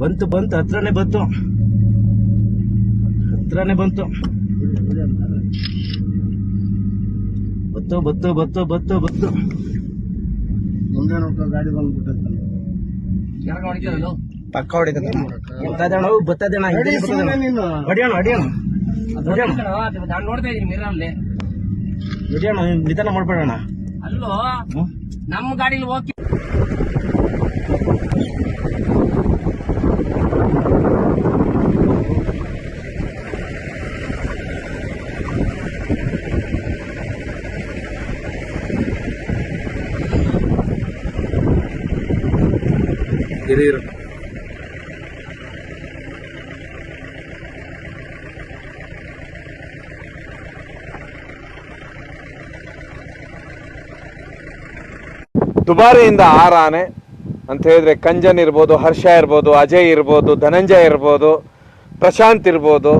ಬಂತು ಬಂತು ಹತ್ರನೇ ಬಂತು. ಹತ್ರನೇ ಬಂತು. ಬತ್ತು ಬತ್ತು ಬತ್ತು ಬತ್ತು ಬತ್ತು ಮುಂದೆ ನೋಡ್ಕೊ ಗಾಡಿ ಬಂದ್ಬಿಟ್ಟೈತೆ ಪಕ್ಕ ಹಿಂದೆ ಬರ್ತದಣ್ಣ. ನೀನು. ಹೊಡಿಯೋಣ ಹೊಡಿಯೋಣ ನೋಡ್ತಾ ಇದೀನಿ ಮಿರಲ್ಲಿ ಹೊಡಿಯೋಣ ನಿಧಾನ ಮಾಡ್ಬೇಡಣ ಅಲ್ಲೋ? ನಮ್ಮ ಗಾಡಿಲಿ ಹೋಗಿ ಇರು ದುಬಾರಿಯಿಂದ ಆರ ಆನೆ ಅಂತ ಹೇಳಿದ್ರೆ ಕಂಜನ್ ಇರ್ಬೋದು, ಹರ್ಷ ಇರ್ಬೋದು, ಅಜಯ್ ಇರ್ಬೋದು, ಧನಂಜಯ ಇರ್ಬೋದು, ಪ್ರಶಾಂತ್ ಇರ್ಬೋದು,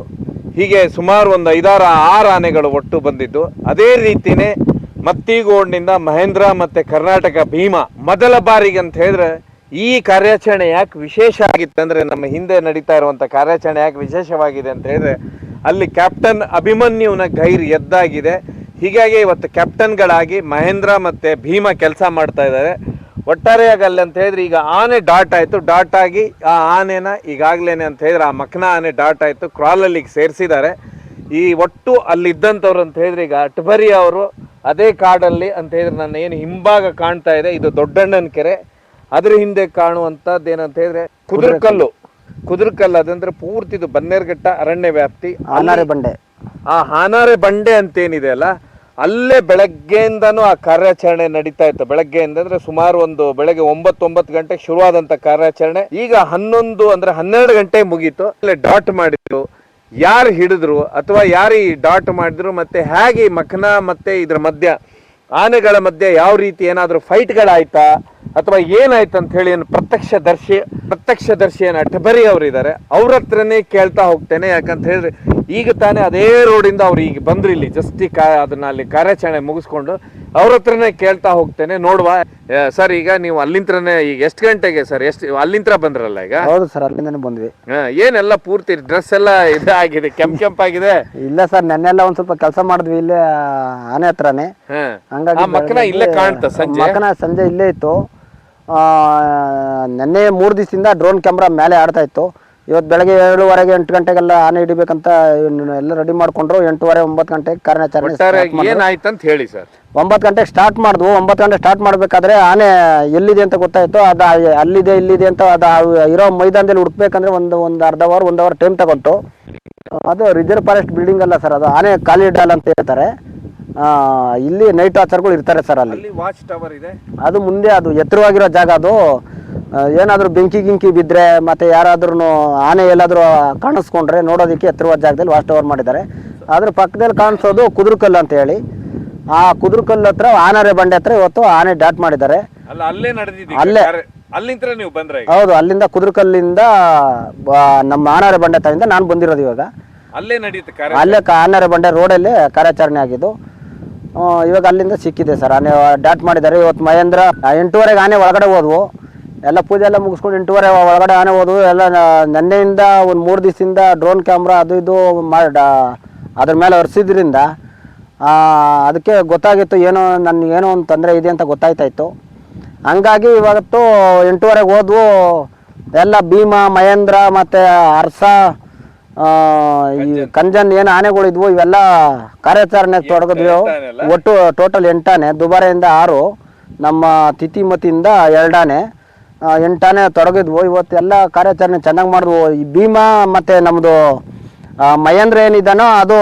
ಹೀಗೆ ಸುಮಾರು ಒಂದು ಐದಾರು ಆರು ಆನೆಗಳು ಒಟ್ಟು ಬಂದಿದ್ದು. ಅದೇ ರೀತಿಯೇ ಮತ್ತಿಗೋಡ್ನಿಂದ ಮಹೇಂದ್ರ ಮತ್ತು ಕರ್ನಾಟಕ ಭೀಮಾ ಮೊದಲ ಬಾರಿಗೆ ಅಂತ ಹೇಳಿದ್ರೆ ಈ ಕಾರ್ಯಾಚರಣೆ ಯಾಕೆ ವಿಶೇಷ ಆಗಿತ್ತು ಅಂದ್ರೆ ನಮ್ಮ ಹಿಂದೆ ನಡೀತಾ ಇರುವಂಥ ಕಾರ್ಯಾಚರಣೆ ಯಾಕೆ ವಿಶೇಷವಾಗಿದೆ ಅಂತ ಹೇಳಿದ್ರೆ, ಅಲ್ಲಿ ಕ್ಯಾಪ್ಟನ್ ಅಭಿಮನ್ಯುನ ಗೈರ್ ಎದ್ದಾಗಿದೆ. ಹೀಗಾಗಿ ಇವತ್ತು ಕ್ಯಾಪ್ಟನ್ಗಳಾಗಿ ಮಹೇಂದ್ರ ಮತ್ತೆ ಭೀಮ ಕೆಲಸ ಮಾಡ್ತಾ ಇದ್ದಾರೆ. ಒಟ್ಟಾರೆಯಾಗಿ ಅಲ್ಲಿ ಅಂತ ಹೇಳಿದ್ರೆ ಈಗ ಆನೆ ಡಾಟ್ ಆಯ್ತು. ಡಾಟ್ ಆಗಿ ಆ ಆನೆನ ಈಗಾಗ್ಲೇನೆ ಅಂತ ಹೇಳಿದ್ರೆ ಆ ಮಕ್ನ ಆನೆ ಡಾಟ್ ಆಯಿತು. ಕ್ರಾಲಲ್ಲಿಗೆ ಸೇರಿಸಿದ್ದಾರೆ. ಈ ಒಟ್ಟು ಅಲ್ಲಿದ್ದಂಥವ್ರು ಅಂತ ಹೇಳಿದ್ರೆ ಈಗ ಅಟ್ಬರಿ ಅವರು ಅದೇ ಕಾಡಲ್ಲಿ ಅಂತ ಹೇಳಿದ್ರೆ ನನ್ನ ಏನು ಹಿಂಭಾಗ ಕಾಣ್ತಾ ಇದೆ. ಇದು ದೊಡ್ಡಣ್ಣನ ಕೆರೆ. ಅದ್ರ ಹಿಂದೆ ಕಾಣುವಂಥದ್ದು ಏನಂತ ಹೇಳಿದ್ರೆ ಕುದುರ್ಕಲ್ಲು ಕುದುರ್ಕಲ್ಲು ಅದಂದ್ರೆ ಪೂರ್ತಿ ಇದು ಬನ್ನೇರ್ಘಟ್ಟ ಅರಣ್ಯ ವ್ಯಾಪ್ತಿ. ಆನಾರೆ ಬಂಡೆ. ಆ ಹಾನಾರೆ ಬಂಡೆ ಅಂತ ಏನಿದೆ ಅಲ್ಲ ಅಲ್ಲೇ ಬೆಳಗ್ಗೆಯಿಂದನು ಆ ಕಾರ್ಯಾಚರಣೆ ನಡೀತಾ ಇತ್ತು. ಬೆಳಗ್ಗೆಯಿಂದ ಅಂದ್ರೆ ಸುಮಾರು ಒಂದು ಬೆಳಗ್ಗೆ ಒಂಬತ್ತೊಂಬತ್ತು ಒಂಬತ್ತು ಗಂಟೆಗೆ ಶುರುವಾದಂತ ಕಾರ್ಯಾಚರಣೆ. ಈಗ ಹನ್ನೊಂದು ಅಂದ್ರೆ ಹನ್ನೆರಡು ಗಂಟೆ ಮುಗೀತು. ಅಲ್ಲೇ ಡಾಟ್ ಮಾಡಿದ್ರು. ಯಾರು ಹಿಡಿದ್ರು ಅಥವಾ ಯಾರು ಈ ಡಾಟ್ ಮಾಡಿದ್ರು ಮತ್ತೆ ಹೇಗೆ ಮಖನ ಮತ್ತೆ ಇದ್ರ ಮಧ್ಯ ಆನೆಗಳ ಮಧ್ಯೆ ಯಾವ ರೀತಿ ಏನಾದರೂ ಫೈಟ್ಗಳಾಯ್ತಾ ಅಥವಾ ಏನಾಯ್ತು ಅಂತ ಹೇಳಿ ಏನು ಪ್ರತ್ಯಕ್ಷದರ್ಶಿ ಪ್ರತ್ಯಕ್ಷದರ್ಶಿ ಏನು ಅಠಬರಿ ಅವರು ಇದ್ದಾರೆ ಅವ್ರ ಹತ್ರನೇ ಕೇಳ್ತಾ ಹೋಗ್ತೇನೆ. ಯಾಕಂತ ಹೇಳಿದ್ರೆ ಈಗ ತಾನೇ ಅದೇ ರೋಡಿಂದ ಅವ್ರು ಈಗ ಬಂದ್ರಿ ಇಲ್ಲಿ ಜಸ್ಟ್ ಕಾ ಅದನ್ನ ಅಲ್ಲಿ ಕಾರ್ಯಾಚರಣೆ ಮುಗಿಸ್ಕೊಂಡು ಅವ್ರ ಹತ್ರನೇ ಕೇಳ್ತಾ ಹೋಗ್ತೇನೆ. ನೋಡುವ ಸರ್ ಈಗ ನೀವು ಅಲ್ಲಿಂತ್ರನೇ ಈಗ ಎಷ್ಟು ಗಂಟೆಗೆ ಸರ್? ಎಷ್ಟು ಅಲ್ಲಿಂತ್ರ ಬಂದ್ರಲ್ಲ ಈಗ? ಹೌದು ಸರ್ ಅಲ್ಲಿಂದನೇ ಬಂದ್ವಿ. ಹಾ, ಏನೆಲ್ಲ ಪೂರ್ತಿ ಡ್ರೆಸ್ ಎಲ್ಲ ಇದಾಗಿದೆ ಕೆಂಪ್ ಕೆಂಪಾಗಿದೆ? ಇಲ್ಲ ಸರ್ ನೆನ್ನೆಲ್ಲ ಒಂದ್ ಸ್ವಲ್ಪ ಕೆಲಸ ಮಾಡಿದ್ವಿ ಇಲ್ಲೇ ಆನೆ ಹತ್ರನೇ. ಹಾ. ಹಂಗಾಗಿ ಮಕ್ಕನ ಇಲ್ಲೇ ಕಾಣ್ತಾ ಸಂಜೆ? ಮಕನ ಸಂಜೆ ಇಲ್ಲೇ ಇತ್ತು. ನೆನ್ನೆ ಮೂರು ದಿವಸದಿಂದ ಡ್ರೋನ್ ಕ್ಯಾಮ್ರಾ ಮೇಲೆ ಆಡ್ತಾ ಇತ್ತು. ಇವತ್ತು ಬೆಳಗ್ಗೆ ಏಳುವರೆಗೆ ಎಂಟು ಗಂಟೆಗೆಲ್ಲ ಆನೆ ಹಿಡಿಬೇಕಂತ ಎಲ್ಲ ರೆಡಿ ಮಾಡ್ಕೊಂಡ್ರು. ಎಂಟೂವರೆ ಒಂಬತ್ತು ಗಂಟೆಗೆ ಕಾರ್ಯಾಚರಣೆ ಏನಾಯ್ತು ಅಂತ. ಹೇಳಿ ಸರ್. ಒಂಬತ್ತು ಗಂಟೆಗೆ ಸ್ಟಾರ್ಟ್ ಮಾಡಿದ್ವು. ಒಂಬತ್ತು ಗಂಟೆ ಸ್ಟಾರ್ಟ್ ಮಾಡಬೇಕಾದ್ರೆ ಆನೆ ಎಲ್ಲಿದೆ ಅಂತ ಗೊತ್ತಾಯ್ತು. ಅದು ಅಲ್ಲಿದೆ ಇಲ್ಲಿದೆ ಅಂತ ಅದು ಇರೋ ಮೈದಾನದಲ್ಲಿ ಹುಡುಕ್ಬೇಕಂದ್ರೆ ಒಂದು ಒಂದು ಅರ್ಧ ಅವರ್ ಒಂದು ಅವರ್ ಟೈಮ್ ತಗೊಂಡು. ಅದು ರಿಸರ್ವ್ ಫಾರೆಸ್ಟ್ ಬಿಲ್ಡಿಂಗ್ ಅಲ್ಲ ಸರ್ ಅದು. ಆನೆ ಖಾಲಿ ಡಾಲ್ ಅಂತ ಹೇಳ್ತಾರೆ. ಇಲ್ಲಿ ನೈಟ್ ವಾಚರ್ಗಳು ಇರ್ತಾರೆ ಸರ್ ಅಲ್ಲಿ. ವಾಚ್ ಟವರ್ ಇದೆ. ಅದು ಮುಂದೆ ಅದು ಎತ್ತರವಾಗಿರೋ ಜಾಗ ಅದು. ಏನಾದರೂ ಬೆಂಕಿ ಗಿಂಕಿ ಬಿದ್ದರೆ ಮತ್ತೆ ಯಾರಾದ್ರೂ ಆನೆ ಎಲ್ಲಾದರೂ ಕಾಣಿಸ್ಕೊಂಡ್ರೆ ನೋಡೋದಕ್ಕೆ ಎತ್ತರವಾದ ಜಾಗದಲ್ಲಿ ವಾಚ್ ಟವರ್ ಮಾಡಿದ್ದಾರೆ. ಅದ್ರ ಪಕ್ಕದಲ್ಲಿ ಕಾಣಿಸೋದು ಕುದುರುಕಲ್ಲು ಅಂತ ಹೇಳಿ. ಆ ಕುದುರುಕಲ್ಲು ಹತ್ರ ಆನರೆ ಬಂಡೆ ಹತ್ರ ಇವತ್ತು ಆನೆ ಡಾಟ್ ಮಾಡಿದ್ದಾರೆ. ಅಲ್ಲ ಅಲ್ಲೇ ನಡೆದಿದ್ದೀವಿ ಅಲ್ಲೇ. ಅಲ್ಲಿಂತ್ರ ನೀವು ಬಂದ್ರೆ ಹೌದು ಅಲ್ಲಿಂದ ಕುದುರುಕಲ್ಲಿಂದ ನಮ್ಮ ಆನಾರೆ ಬಂಡೆ ತಾಯಿಂದ ನಾನು ಬಂದಿರೋದು ಇವಾಗ. ಅಲ್ಲೇ ನಡೆಯುತ್ತೆ ಅಲ್ಲೇ ಆನರೆ ಬಂಡೆ ರೋಡಲ್ಲಿ ಕಾರ್ಯಾಚರಣೆ ಆಗಿದ್ದು. ಇವಾಗ ಅಲ್ಲಿಂದ ಸಿಕ್ಕಿದೆ ಸರ್. ಆನೆ ಡಾಟ್ ಮಾಡಿದ್ದಾರೆ. ಇವತ್ತು ಮಹೇಂದ್ರ ಎಂಟೂವರೆಗೆ ಆನೆ ಒಳಗಡೆ ಹೋದ್ವು. ಎಲ್ಲ ಪೂಜೆ ಎಲ್ಲ ಮುಗಿಸ್ಕೊಂಡು ಎಂಟೂವರೆ ಒಳಗಡೆ ಆನೆ ಹೋದ್ವು. ಎಲ್ಲ ನೆನ್ನೆಯಿಂದ ಒಂದು ಮೂರು ದಿವಸದಿಂದ ಡ್ರೋನ್ ಕ್ಯಾಮ್ರಾ ಅದು ಇದು ಅದ್ರ ಮೇಲೆ ಒರೆಸಿದ್ರಿಂದ ಅದಕ್ಕೆ ಗೊತ್ತಾಗಿತ್ತು ಏನೋ ನನಗೆ ಏನೋ ಒಂದು ತೊಂದರೆ ಇದೆ ಅಂತ ಗೊತ್ತಾಯ್ತಾ ಇತ್ತು ಹಂಗಾಗಿ ಇವತ್ತು ಎಂಟೂವರೆಗೆ ಹೋದ್ವು. ಎಲ್ಲ ಭೀಮಾ ಮಹೇಂದ್ರ ಮತ್ತು ಆ, ಈ ಕಂಜನ್. ಏನು ಆನೆಗಳಿದ್ವು ಇವೆಲ್ಲ ಕಾರ್ಯಾಚರಣೆಗೆ ತೊಡಗಿದ್ವು? ಒಟ್ಟು ಟೋಟಲ್ ಎಂಟಾನೆ. ದುಬಾರೆಯಿಂದ ಆರು. ನಮ್ಮ ತಿಥಿಮತಿಯಿಂದ ಎರಡಾನೆ. ಆ, ಎಂಟಾನೆ ತೊಡಗಿದ್ವು. ಇವತ್ತೆಲ್ಲ ಕಾರ್ಯಾಚರಣೆ ಚೆನ್ನಾಗಿ ಮಾಡಿದ್ವು. ಈ ಭೀಮಾ ಮತ್ತು ನಮ್ಮದು ಮಹೇಂದ್ರ ಏನಿದ್ದಾನೋ ಅದು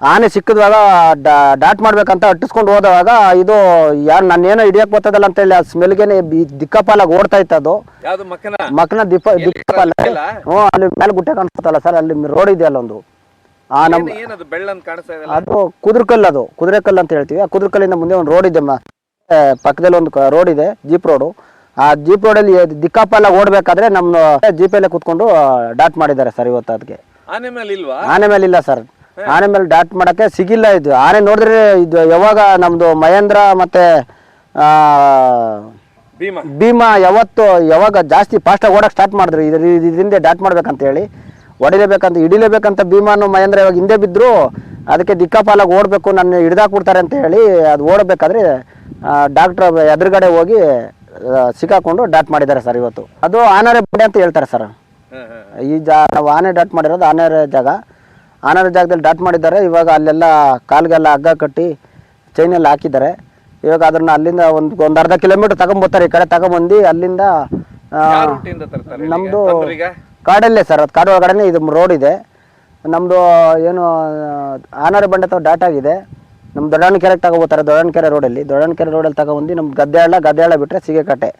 ಆನೆ ಸಿಕ್ಕಿದ್ವಾಗ ಡಾ- ಡಾಟ್ ಮಾಡ್ಬೇಕಂತ ಅಟ್ಟಿಸ್ಕೊಂಡು ಹೋದವಾಗ ಇದು ಯಾರು ನಾನೇನೋ ಹಿಡಿಯಕ್ ಬರ್ತದಲ್ಲ ಅಂತೇಳಿ ಆ ಸ್ಮೆಲ್ಗೆನೆ ದಿಕ್ಕಾಪಾಲಾಗಿ ಓಡ್ತಾ ಇತ್ತು ಅದು ಮಕ್ಕನ? ದಿಪ್ಪ ದಿಕ್ಕಪಾಲ? ಹ್ಞೂ ಅಲ್ಲಿ ಮೇಲೆ ಗುಟ್ಟೆ ಕಾಣಿಸ್ತಲ್ಲ ಸರ್ ಅಲ್ಲಿ ರೋಡ್ ಇದೆ ಅಲ್ಲೊಂದು ಆ ನಮ್ಮ ಅದು ಕುದುರ್ಕಲ್ ಅದು ಕುದುರೆಕಲ್ಲು ಅಂತ ಹೇಳ್ತೀವಿ. ಆ ಕುದುರೆಕಲ್ಲಿಂದ ಮುಂದೆ ಒಂದು ರೋಡ್ ಇದೆ ಪಕ್ಕದಲ್ಲಿ ಒಂದು ರೋಡ್ ಇದೆ ಜೀಪ್ ರೋಡು. ಆ ಜೀಪ್ ರೋಡಲ್ಲಿ ದಿಕ್ಕಾಪಾಲಾಗಿ ಓಡಬೇಕಾದ್ರೆ ನಮ್ಮ ಜೀಪಲ್ಲೇ ಕುತ್ಕೊಂಡು ಡಾಟ್ ಮಾಡಿದ್ದಾರೆ ಸರ್ ಇವತ್ತು ಅದಕ್ಕೆ ಆನೆ ಮೇಲೆ ಇಲ್ವಾ? ಆನೆ ಮೇಲೆ ಇಲ್ಲ ಸರ್. ಆನೆ ಮೇಲೆ ಡಾಟ್ ಮಾಡಕ್ಕೆ ಸಿಗಿಲ್ಲ ಇದು. ಆನೆ ನೋಡಿದ್ರೆ ಇದು ಯಾವಾಗ ನಮ್ದು ಮಹೇಂದ್ರ ಮತ್ತೆ ಆ, ಭೀಮಾ. ಯಾವತ್ತು ಯಾವಾಗ ಜಾಸ್ತಿ ಫಾಸ್ಟಾಗಿ ಓಡಕ್ಕೆ ಸ್ಟಾರ್ಟ್ ಮಾಡಿದ್ರು. ಇದ್ರ ಇದರಿಂದ ಡಾಟ್ ಮಾಡ್ಬೇಕಂತ ಹೇಳಿ. ಹೊಡಿಲೇಬೇಕಂತ ಹಿಡಿಲೇಬೇಕಂತ ಭೀಮಾನು ಮಹೇಂದ್ರ ಇವಾಗ ಹಿಂದೆ ಬಿದ್ದರು ಅದಕ್ಕೆ ದಿಕ್ಕಾಪಾಲಾಗಿ ಓಡಬೇಕು ನನ್ನ ಹಿಡ್ದಾಕ್ಬಿಡ್ತಾರೆ ಅಂತ ಹೇಳಿ ಅದು ಓಡಬೇಕಾದ್ರೆ ಡಾಕ್ಟ್ರ್ ಎದುರುಗಡೆ ಹೋಗಿ ಸಿಕ್ಕಾಕೊಂಡು ಡಾಟ್ ಮಾಡಿದ್ದಾರೆ ಸರ್ ಇವತ್ತು. ಅದು ಆನರೆ ಬಡೆ ಅಂತ ಹೇಳ್ತಾರೆ ಸರ್. ಈ ಜಾ ನಾವು ಆನೆ ಡಾಟ್ ಮಾಡಿರೋದು ಆನೆರೆ ಜಾಗ. ಆನೆರ ಜಾಗದಲ್ಲಿ ಡಾಟ್ ಮಾಡಿದ್ದಾರೆ. ಇವಾಗ ಅಲ್ಲೆಲ್ಲ ಕಾಲಿಗೆಲ್ಲ ಹಗ್ಗ ಕಟ್ಟಿ ಚೈನೆಲ್ಲ ಹಾಕಿದ್ದಾರೆ. ಇವಾಗ ಅದನ್ನ ಅಲ್ಲಿಂದ ಒಂದು ಒಂದು ಅರ್ಧ ಕಿಲೋಮೀಟರ್ ತಗೊಂಬರ್ತಾರೆ ಈ ಕಡೆ ತಗೊಂಬಂದು. ಅಲ್ಲಿಂದ ನಮ್ಮದು? ನಮ್ದು ಕಾಡಲ್ಲೇ ಸರ್. ಅದು ಕಾಡು ಒಳಗಡೆ ಇದು ರೋಡ್ ಇದೆ. ನಮ್ಮದು ಏನು ಆನರ ಬಂಡೆ ಅಥವಾ ಡಾಟ್ ಆಗಿದೆ. ನಮ್ಮ ದೊಡ್ಡಣ್ಣಕೆರೆ ತಗೋಬೋತಾರೆ ದೊಡ್ಡಣ್ಣಕೆರೆ ರೋಡಲ್ಲಿ ದೊಡ್ಡಣ್ಣಕೆರೆ ರೋಡಲ್ಲಿ ತಗೊಬಂದು ನಮ್ಮ ಗದ್ದೆ ಹಳ್ಳ ಗದ್ದೆ ಹಳ್ಳ ಬಿಟ್ಟರೆ ಸಿಗೆಕಟ್ಟೆ.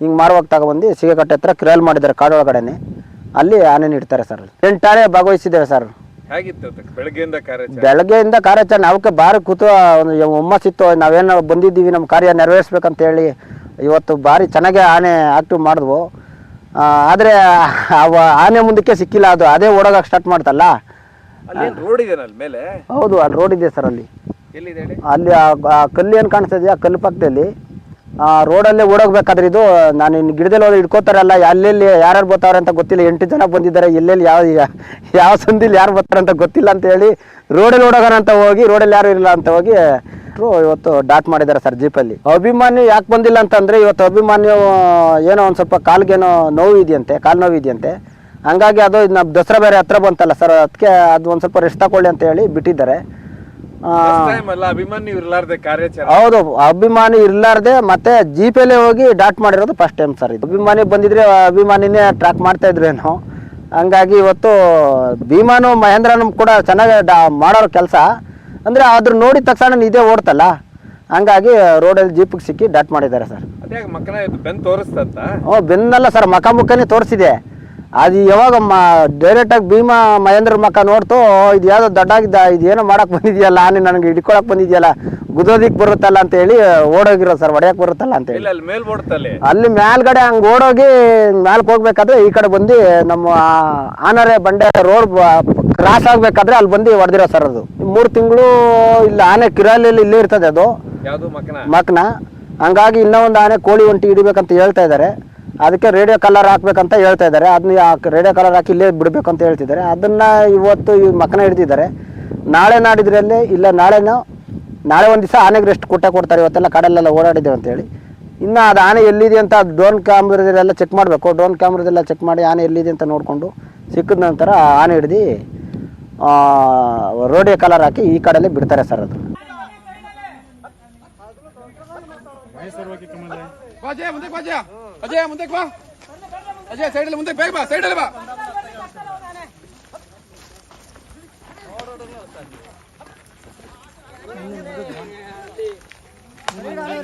ಹಿಂಗೆ ಮಾರುವಾಗ ತಗೊಬಂದು ಸಿಗೆಕಟ್ಟೆ ಹತ್ರ ಕ್ರೇಲ್ ಮಾಡಿದ್ದಾರೆ ಕಾಡು ಒಳಗಡೆನೆ. ಅಲ್ಲಿ ಆನೆ ನೀಡ್ತಾರೆ ಸರ್. ಎಂಟು ಆನೆ ಭಾಗವಹಿಸಿದ್ದೇವೆ ಸರ್. ಹೇಗಿತ್ತು? ಬೆಳಗ್ಗೆಯಿಂದ ಕಾರ್ಯಾಚರಣೆ? ಬೆಳಗ್ಗೆಯಿಂದ ಕಾರ್ಯಾಚರಣೆ ಅವಕ್ಕೆ ಭಾರಿ ಕೂತು ಹುಮ್ಮಸ್ಸಿತ್ತು ನಾವೇನು ಬಂದಿದ್ದೀವಿ ನಮ್ಮ ಕಾರ್ಯ ನೆರವೇರಿಸ್ಬೇಕಂತ ಹೇಳಿ ಇವತ್ತು ಭಾರಿ ಚೆನ್ನಾಗೆ ಆನೆ ಆಕ್ಟಿವ್ ಮಾಡಿದ್ವು. ಆದರೆ ಅವ ಆನೆ ಮುಂದಕ್ಕೆ ಸಿಕ್ಕಿಲ್ಲ ಅದು ಅದೇ ಓಡೋಗಕ್ಕೆ ಸ್ಟಾರ್ಟ್ ಮಾಡ್ತಲ್ಲ. ರೋಡ್ ಇದೆ ಮೇಲೆ? ಹೌದು ಅಲ್ಲಿ ರೋಡ್ ಇದೆ ಸರ್ ಅಲ್ಲಿ. ಎಲ್ಲಿದೆ ಹೇಳಿ? ಅಲ್ಲಿ ಆ ಆ ಕಲ್ಲು ಏನು ಕಾಣಿಸ್ತಿದೆ ಆ ಕಲ್ಲು ಪಕ್ಕದಲ್ಲಿ. ರೋಡಲ್ಲೇ ಓಡೋಗ್ಬೇಕಾದ್ರೆ ಇದು, ನಾನು ಇನ್ನು ಗಿಡದಲ್ಲಿ ಹೋದ್ರೆ ಹಿಡ್ಕೋತಾರಲ್ಲ ಎಲ್ಲೆಲ್ಲಿ ಯಾರ್ಯಾರು ಬರ್ತಾವ್ರೆ ಅಂತ ಗೊತ್ತಿಲ್ಲ. ಎಂಟು ಜನ ಬಂದಿದ್ದಾರೆ, ಎಲ್ಲೆಲ್ಲಿ ಯಾವ ಯಾವ ಸಂದಿಲಿ ಯಾರು ಬರ್ತಾರೆ ಅಂತ ಗೊತ್ತಿಲ್ಲ ಅಂತ ಹೇಳಿ, ರೋಡಲ್ಲಿ ಓಡೋಗೋಣ ಅಂತ ಹೋಗಿ, ರೋಡಲ್ಲಿ ಯಾರು ಇರಲ್ಲ ಅಂತ ಹೋಗಿ ಇವತ್ತು ಡಾಟ್ ಮಾಡಿದ್ದಾರೆ ಸರ್ ಜೀಪಲ್ಲಿ. ಅಭಿಮಾನಿ ಯಾಕೆ ಬಂದಿಲ್ಲ ಅಂತಂದರೆ, ಇವತ್ತು ಅಭಿಮಾನಿ ಏನೋ ಒಂದು ಸ್ವಲ್ಪ ಕಾಲ್ಗೇನೋ ನೋವು ಇದೆಯಂತೆ, ಕಾಲು ನೋವು ಇದೆಯಂತೆ. ಹಂಗಾಗಿ ಅದು ನಮ್ಮ ದಸರಾ ಬೇರೆ ಹತ್ರ ಬಂತಲ್ಲ ಸರ್, ಅದಕ್ಕೆ ಅದು ಒಂದು ಸ್ವಲ್ಪ ರೆಸ್ಟ್ ತಗೊಳ್ಳಿ ಅಂತ ಹೇಳಿ ಬಿಟ್ಟಿದ್ದಾರೆ. ಇರ್ಲಾರ್ದೆ ಕಾರ್ಯಾಚರಣೆ. ಹೌದು ಅಭಿಮಾನಿ ಇರ್ಲಾರ್ದೆ ಮತ್ತೆ ಜೀಪೇಲೆ ಹೋಗಿ ಡಾಟ್ ಮಾಡಿರೋದು ಫಸ್ಟ್ ಟೈಮ್ ಸರ್ ಇದು. ಅಭಿಮಾನಿ ಬಂದಿದ್ರೆ ಅಭಿಮಾನಿನೇ ಟ್ರ್ಯಾಕ್ ಮಾಡ್ತಾ ಇದ್ರೇನು ಹಂಗಾಗಿ ಇವತ್ತು ಭೀಮಾನು ಮಹೇಂದ್ರನು ಕೂಡ ಚೆನ್ನಾಗಿ ಡಾ ಮಾಡೋರು ಕೆಲಸ. ಅಂದರೆ ಅದ್ರ ನೋಡಿದ ತಕ್ಷಣ ಇದೇ ಓಡ್ತಲ್ಲ. ಹಂಗಾಗಿ ರೋಡಲ್ಲಿ ಜೀಪಿಗೆ ಸಿಕ್ಕಿ ಡಾಟ್ ಮಾಡಿದ್ದಾರೆ ಸರ್ ಬೆನ್ ತೋರಿಸ್ತಂತ? ಓ ಬೆನ್ನಲ್ಲ ಸರ್ ಮುಖನೇ ತೋರಿಸಿದೆ. ಅದು ಯಾವಾಗ ಮ ಡೈರೆಕ್ಟಾಗಿ ಭೀಮಾ ಮಹೇಂದ್ರ ಮಕ್ಕ ನೋಡ್ತು ಇದು ಯಾವುದೋ ದೊಡ್ಡಾಗಿದ್ದ ಇದು ಏನೋ ಮಾಡಕ್ಕೆ ಬಂದಿದೆಯಲ್ಲ ಆನೆ ನನಗೆ ಹಿಡ್ಕೊಳಕ್ಕೆ ಬಂದಿದೆಯಲ್ಲ ಗುದೋದಿಕ್ ಬರುತ್ತಲ್ಲ ಅಂತ ಹೇಳಿ ಓಡೋಗಿರೋ ಸರ್ ಹೊಡೆಯಕ್ಕೆ ಬರುತ್ತಲ್ಲ ಅಂತ ಹೇಳಿ. ಅಲ್ಲಿ ಮೇಲ್ಗಡೆ ಹಂಗೆ ಓಡೋಗಿ ಮೇಲ್ಕ್ ಹೋಗ್ಬೇಕಾದ್ರೆ ಈ ಕಡೆ ಬಂದು ನಮ್ಮ ಆನರೆ ಬಂಡೆ ರೋಡ್ ಕ್ರಾಸ್ ಆಗ್ಬೇಕಾದ್ರೆ ಅಲ್ಲಿ ಬಂದು ಹೊಡೆದಿರೋ ಸರ್ ಅದು. ಮೂರು ತಿಂಗಳು ಇಲ್ಲಿ ಆನೆ ಕಿರಾಲಿಯಲ್ಲಿ ಇಲ್ಲೇ ಇರ್ತದೆ ಅದು. ಮಕ್ನ ಹಂಗಾಗಿ ಇನ್ನೂ ಒಂದು ಆನೆ ಕೋಳಿ ಒಂಟಿ ಹಿಡಿಬೇಕಂತ ಹೇಳ್ತಾ ಇದ್ದಾರೆ. ಅದಕ್ಕೆ ರೇಡಿಯೋ ಕಲರ್ ಹಾಕ್ಬೇಕಂತ ಹೇಳ್ತಾ ಇದ್ದಾರೆ. ಅದನ್ನ ರೇಡಿಯೋ ಕಲರ್ ಹಾಕಿ ಇಲ್ಲೇ ಬಿಡ್ಬೇಕಂತ ಹೇಳ್ತಿದ್ದಾರೆ. ಅದನ್ನ ಇವತ್ತು ಈ ಮಕ್ಕನ ಹಿಡಿದಿದ್ದಾರೆ. ನಾಳೆ ನಾಡಿದ್ರಲ್ಲಿ ಇಲ್ಲ ನಾಳೆನೋ ನಾಳೆ ಒಂದು ದಿವಸ ಆನೆಗೆ ರೆಸ್ಟ್ ಕೊಟ್ಟೆ ಕೊಡ್ತಾರೆ. ಇವತ್ತೆಲ್ಲ ಕಾಡಲ್ಲೆಲ್ಲ ಓಡಾಡಿದ್ದೇವೆ ಅಂತೇಳಿ ಇನ್ನು ಅದು ಆನೆ ಎಲ್ಲಿದೆ ಅಂತ ಡ್ರೋನ್ ಕ್ಯಾಮ್ರದಲ್ಲೆಲ್ಲ ಚೆಕ್ ಮಾಡಬೇಕು. ಡ್ರೋನ್ ಕ್ಯಾಮ್ರದೆಲ್ಲ ಚೆಕ್ ಮಾಡಿ ಆನೆ ಎಲ್ಲಿದೆ ಅಂತ ನೋಡಿಕೊಂಡು ಸಿಕ್ಕಿದ ನಂತರ ಆನೆ ಹಿಡ್ದು ರೋಡಿಯ ಕಲರ್ ಹಾಕಿ ಈ ಕಡೆಯಲ್ಲೇ ಬಿಡ್ತಾರೆ ಸರ್ ಅದು. ಬಾ ಅಜಯ ಮುಂದೆ ಬಾ ಅಜಯ್ ಸೈಡಲ್ಲಿ ಮುಂದೆ ಬೇಗ ಬಾ ಸೈಡಲ್ಲಿ ಬಾ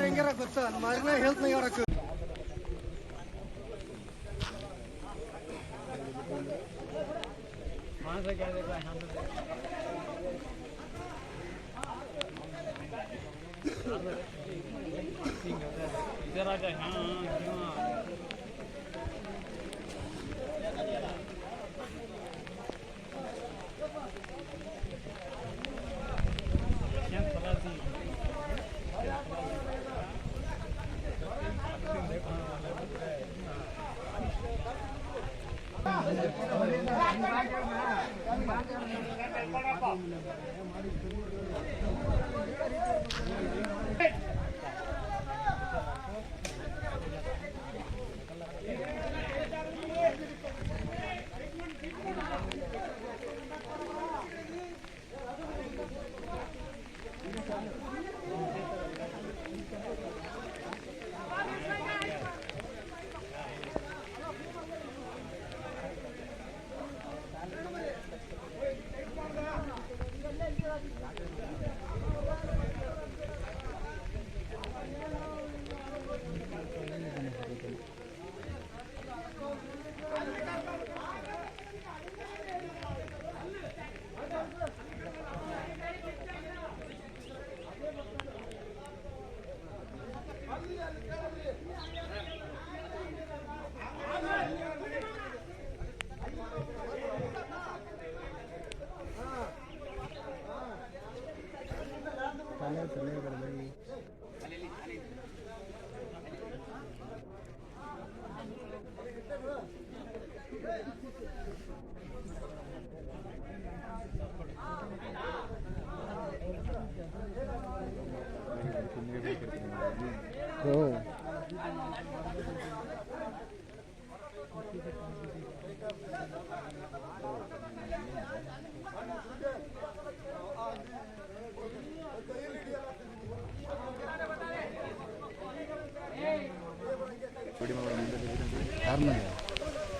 ಹೆಂಗಾರ ಗೊತ್ತಾ ಮಗನ ಹೇಳ್ತಾನೆ ಅವರಕ್ಕೆ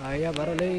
ಆಯಾ ಬರಲಿ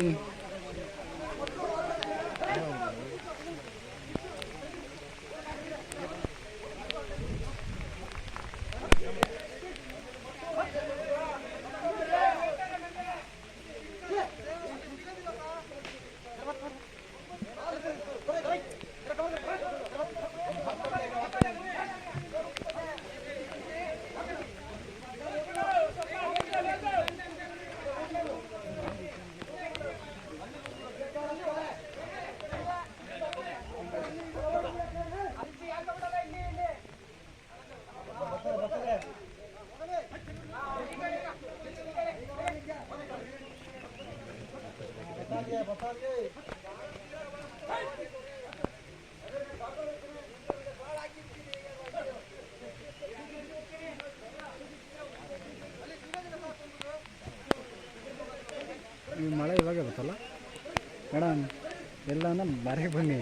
ಬಾರಿಗೆ ಬನ್ನಿ.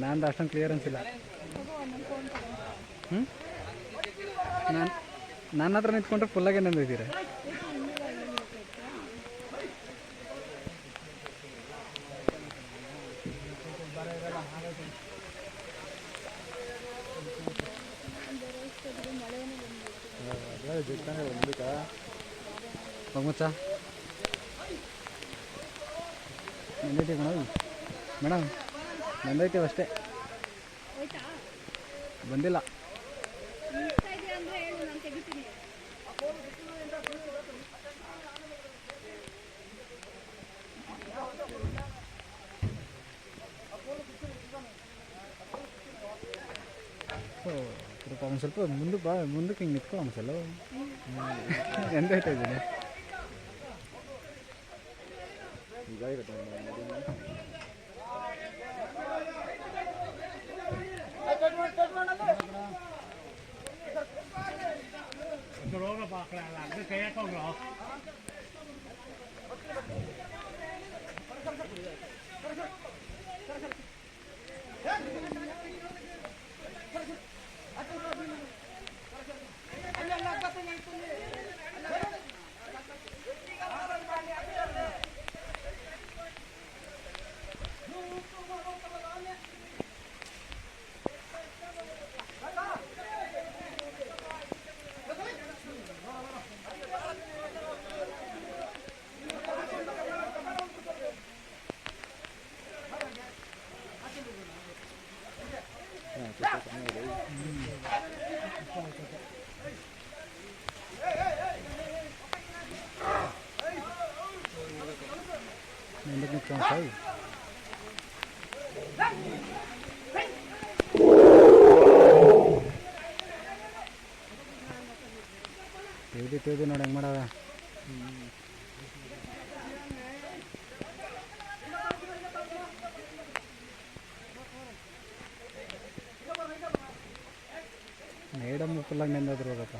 ನಾನು ಅಷ್ಟೊಂದು ಕ್ಲಿಯರ್ ಇಲ್ಲ ಹ್ಞೂ ನಾನು ನನ್ನ ಹತ್ರ ನಿಂತ್ಕೊಂಡ್ರೆ ಫುಲ್ಲಾಗೆ ನಂದಿದ್ದೀರ ಹೋಗ್ಮಚ್ಚ ನಂದೈತಿ ಮೇಡಮ್ ಬಂದೈತೆ ಅಷ್ಟೇ. ಬಂದಿಲ್ಲ. ಅಂದ್ರೆ ಹೇಳು ನಾನು ತೆಗಿತೀನಿ. ಓ, ಸ್ವಲ್ಪ ಒಂದು ಸ್ವಲ್ಪ ಮುಂದಕ್ಕೆ ಬಾ ಮುಂದಕ್ಕೆ ಹಿಂಗೆ ನಿಂತ್ಕೊ ಒಂದ್ಸಲ. ಹೇಳ್ತಾ ಇದ್ದೀನಿ corona para crear la que con rojo. ¡Ay, ay, ay! ¡Ay, ay! ¡Ay, ay! ¡Ay, ay! ¡Ay, ay! ¡Ay, ay! ¡Ay, ay! ಮುಂದಕ್ಕೆ ನಿಂತ್ಕೊಂಡು ಸಾಯಿ ತೆಗ್ದು ತೆಗ್ದು ನೋಡಿ ಹೆಂಗೆ ಮಾಡವ ಮೇಡಮ್ ಫುಲ್ಲಾಗಿ ನೆಂದಾದ್ರು ಹೋಗಪ್ಪ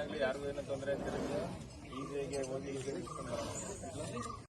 ಆಗ್ಲಿ ಯಾರಿಗೂ ಏನೋ ತೊಂದರೆ ಆಗ್ತಿರಲಿಲ್ಲ. ಈಸಿಯಾಗಿ ಹೋಗಿ